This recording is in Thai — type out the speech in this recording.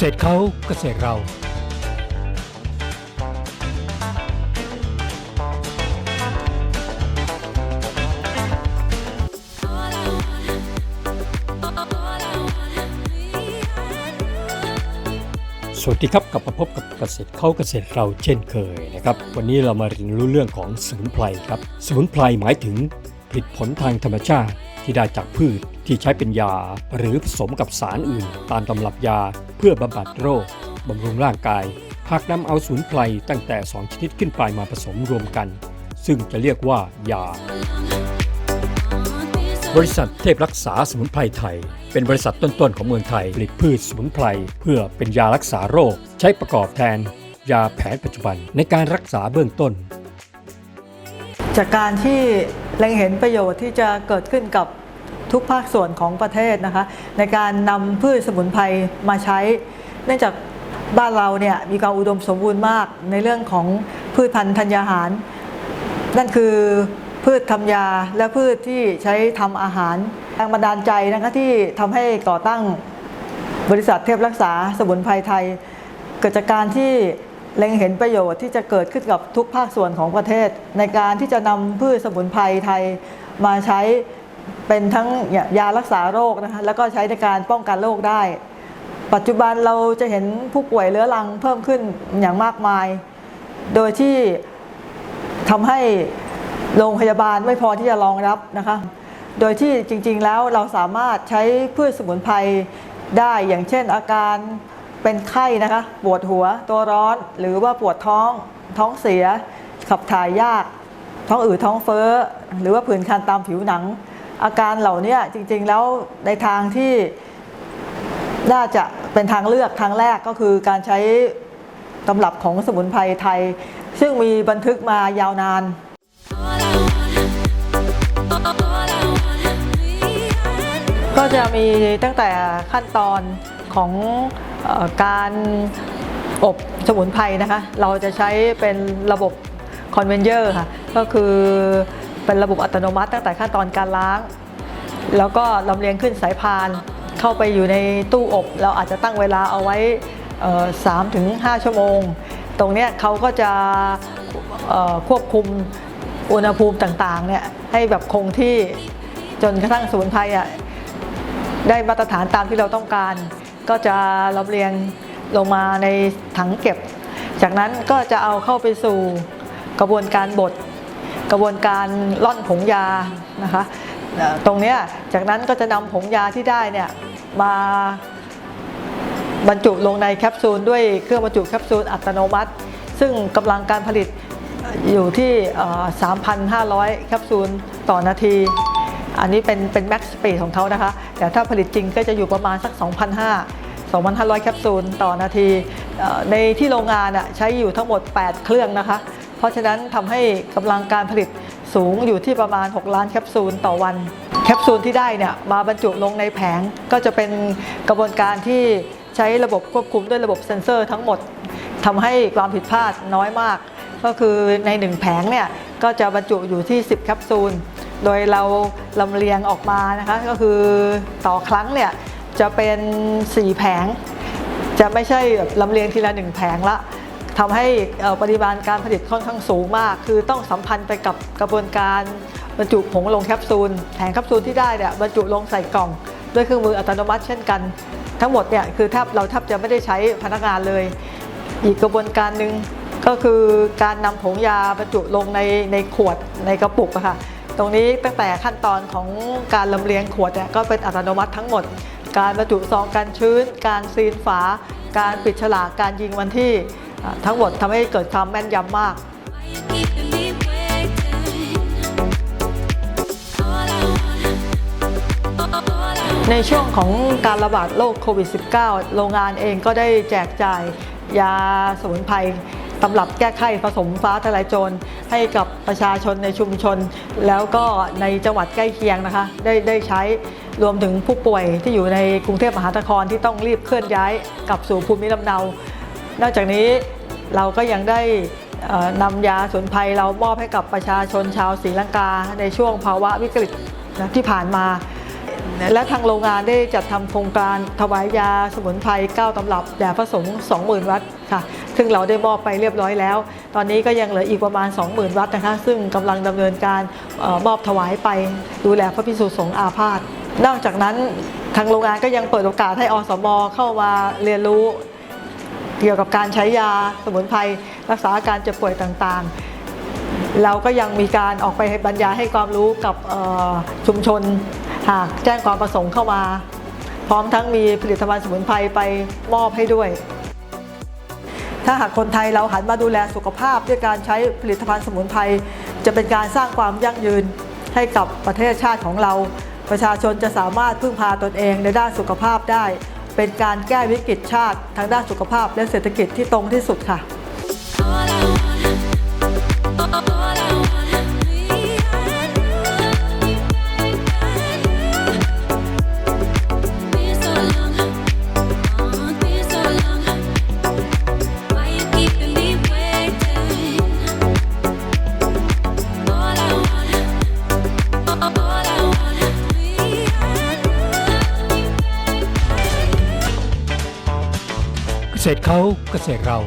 ษตรเขาเกษตรเราสวัสดีครับกลับมาพบกับเกษตรเข้าเกษตรเราเช่นเคยนะครับ วันนี้เรามาเรียนรู้เรื่องของสมุนไพรครับ สมุนไพรหมายถึงผลิตผลทางธรรมชาติ ที่ได้จากพืชที่ใช้เป็นยา หรือผสมกับสารอื่น ตามตำรับยาเพื่อบำบัดโรคบำรุงร่างกาย หากนำเอาสมุนไพรตั้งแต่ 2 ชนิดขึ้นไปมาผสมรวมกัน ซึ่งจะเรียกว่ายา บริษัทเทพรักษาสมุนไพรไทย เป็นบริษัทต้นๆของเมืองไทย ผลิตพืชสมุนไพรเพื่อเป็นยารักษาโรค ใช้ประกอบแทน ยาแผนปัจจุบันในการรักษาเบื้องต้น จากการที่เล็งเห็นประโยชน์ที่จะเกิดขึ้นกับ ทุกภาคส่วนของประเทศนะคะ ในการนำพืชสมุนไพรมาใช้ เนื่องจากบ้านเราเนี่ยมีความอุดมสมบูรณ์มากในเรื่องของพืชพันธุ์ธัญญาหาร นั่นคือพืชทำยาและพืชที่ใช้ทำอาหารแรงบันดาลใจนะคะที่ทำให้ก่อตั้งบริษัทเทพรักษาสมุนไพรไทย เกิดจากการที่เล็งเห็นประโยชน์ที่จะเกิดขึ้นกับทุกภาคส่วนของประเทศ ในการที่จะนำพืชสมุนไพรไทยมาใช้ เป็นทั้งยารักษาโรคนะคะแล้วก็ใช้ในการป้องกันโรคได้ ปัจจุบันเราจะเห็นผู้ป่วยเรื้อรังเพิ่มขึ้นอย่างมากมาย โดยที่ทำให้โรงพยาบาลไม่พอที่จะรองรับนะคะ โดยที่จริงๆแล้วเราสามารถใช้พืชสมุนไพรได้อย่างเช่นอาการเป็นไข้นะคะปวดหัวตัวร้อนหรือว่าปวดท้องท้องเสีย ขับถ่ายยาก ท้องอืดท้องเฟ้อ หรือว่าผื่นคันตามผิวหนัง อาการเหล่านี้จริงๆแล้วในทางที่น่าจะเป็นทางเลือกทางแรกก็คือการใช้ตำรับของสมุนไพรไทย ซึ่งมีบันทึกมายาวนานก็จะมีตั้งแต่ขั้นตอนของออการอบสมุนไพรนะคะ เราจะใช้เป็นระบบคอนเวนเยอร์ค่ะ ก็คือ เป็นระบบอัตโนมัติตั้งแต่ขั้นตอนการล้าง แล้วก็ลำเลียงขึ้นสายพาน เข้าไปอยู่ในตู้อบ เราอาจจะตั้งเวลาเอาไว้สามถึงห้าชั่วโมง ตรงนี้เขาก็จะควบคุมอุณหภูมิต่างๆเนี่ยให้แบบคงที่จนกระทั่งสมุนไพรอะได้มาตรฐานตามที่เราต้องการ ก็จะลำเลียงลงมาในถังเก็บ จากนั้นก็จะเอาเข้าไปสู่กระบวนการบด กระบวนการร่อนผงยานะคะเอ่อตรงเนี้ยจากนั้นก็จะนำผงยาที่ได้เนี่ยมาบรรจุลงในแคปซูลด้วยเครื่องบรรจุแคปซูลอัตโนมัติ ซึ่งกำลังการผลิตอยู่ที่เอ่อ3,500 แคปซูลต่อนาที อันนี้เป็นเป็นแม็กซ์สปีดของเขานะคะ แต่ถ้าผลิตจริงก็จะอยู่ประมาณสัก 2,500 2,500 แคปซูลต่อนาทีเอ่อในที่โรงงานอะใช้อยู่ทั้งหมด 8 เครื่องนะคะ เพราะฉะนั้นทำให้กำลังการผลิตสูงอยู่ที่ประมาณ 6 ล้านแคปซูลต่อวัน แคปซูลที่ได้เนี่ยมาบรรจุลงในแผงก็จะเป็นกระบวนการที่ใช้ระบบควบคุมด้วยระบบเซ็นเซอร์ทั้งหมดทำให้ความผิดพลาดน้อยมาก ก็คือใน 1 แผงเนี่ยก็จะบรรจุอยู่ที่ 10 แคปซูล โดยเราลำเลียงออกมานะคะ ก็คือต่อครั้งเนี่ยจะเป็น 4 แผง จะไม่ใช่ลำเลียงทีละหนึ่งแผงละ ทำให้ปริมาณการผลิตค่อนข้างสูงมาก คือต้องสัมพันธ์ไปกับกระบวนการบรรจุผงลงแคปซูลแผงแคปซูลที่ได้เนี่ยบรรจุลงใส่กล่องด้วยเครื่องมืออัตโนมัติเช่นกัน ทั้งหมดเนี่ยคือแทบเราแทบจะไม่ได้ใช้พนักงานเลย อีกกระบวนการหนึ่งก็คือการนำผงยาบรรจุลงในในขวดในกระปุกอะค่ะตรงนี้ตั้งแต่ขั้นตอนของการลำเลียงขวดเนี่ยก็เป็นอัตโนมัติทั้งหมด การบรรจุซองกันชื้น การซีนฝา การปิดฉลากการยิงวันที่ ทั้งหมดทำให้เกิดความแม่นยำมาก ในช่วงของการระบาดโรคโควิด -19 โรงงานเองก็ได้แจกจ่ายยาสมุนไพรตำรับแก้ไข้ผสมฟ้าทลายโจรให้กับประชาชนในชุมชน แล้วก็ในจังหวัดใกล้เคียงนะคะ ได้ได้ใช้รวมถึงผู้ป่วยที่อยู่ในกรุงเทพมหานครที่ต้องรีบเคลื่อนย้ายกลับสู่ภูมิลำเนา นอกจากนี้เราก็ยังได้นำยาสมุนไพรเรามอบให้กับประชาชนชาวศรีลังกา ในช่วงภาวะวิกฤตนะที่ผ่านมา และทางโรงงานได้จัดทำโครงการถวายยาสมุนไพร9ตำรับแด่พระสงฆ์20,000 วัดค่ะ ซึ่งเราได้มอบไปเรียบร้อยแล้ว ตอนนี้ก็ยังเหลืออีกประมาณ 20,000 วัดนะคะ ซึ่งกำลังดำเนินการออมอบถวายไปดูแลพระพิสุสงฆ์อาพาธนอกจากนั้นทางโรงงานก็ยังเปิดโอกาสให้อสมเข้ามาเรียนรู้ เกี่ยวกับการใช้ยาสมุนไพรรักษาอาการเจ็บป่วยต่างๆ เราก็ยังมีการออกไปบรรยายให้ความรู้กับชุมชน หากแจ้งความประสงค์เข้ามา พร้อมทั้งมีผลิตภัณฑ์สมุนไพรไปมอบให้ด้วย ถ้าหากคนไทยเราหันมาดูแลสุขภาพด้วยการใช้ผลิตภัณฑ์สมุนไพรจะเป็นการสร้างความยั่งยืนให้กับประเทศชาติของเรา ประชาชนจะสามารถพึ่งพาตนเองในด้านสุขภาพได้ เป็นการแก้วิกฤตชาติทางด้านสุขภาพและเศรษฐกิจที่ตรงที่สุดค่ะ ษตรเขาเกษตรเรา